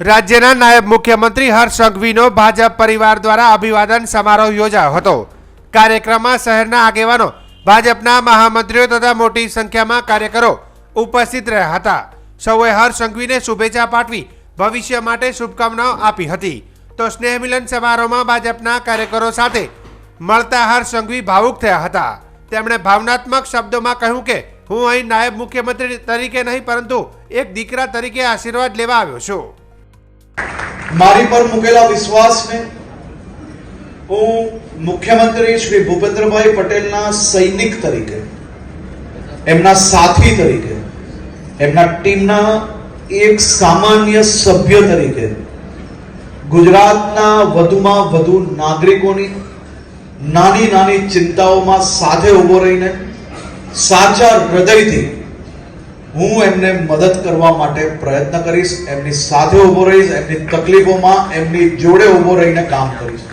રાજ્યના નાયબ મુખ્યમંત્રી હર્ષ ભાજપ પરિવાર દ્વારા અભિવાદન સમારોહ યોજાયો હતો. કાર્યક્રમમાં શહેરના આગેવાનો, ભાજપના મહામંત્રીઓ તથા મોટી સંખ્યામાં કાર્યકરો ઉપસ્થિત રહ્યા હતા. સૌએ હર્ષ સંઘવીને શુભેચ્છા પાઠવી ભવિષ્ય માટે શુભકામનાઓ આપી હતી. તો સ્નેહ મિલન સમારોહમાં ભાજપના કાર્યકરો સાથે મળતા હર્ષ સંઘવી ભાવુક થયા હતા. તેમણે ભાવનાત્મક શબ્દોમાં કહ્યું કે, હું અહીં નાયબ મુખ્યમંત્રી તરીકે નહીં, પરંતુ એક દીકરા તરીકે આશીર્વાદ લેવા આવ્યો છું. મારી પર મૂકેલા વિશ્વાસને હું મુખ્યમંત્રી શ્રી ભૂપેન્દ્રભાઈ પટેલના સૈનિક તરીકે, એમના સાથી તરીકે, એમના ટીમના એક સામાન્ય સભ્ય તરીકે ગુજરાતના વધુમાં વધુ નાગરિકોની નાની નાની ચિંતાઓમાં સાથે ઊભો રહીને સાચા હૃદયથી હું એમને મદદ કરવા માટે પ્રયત્ન કરીશ, એમની સાથે ઊભો રહીશ, એમની તકલીફોમાં, એમની જોડે ઊભો રહીને કામ કરીશ.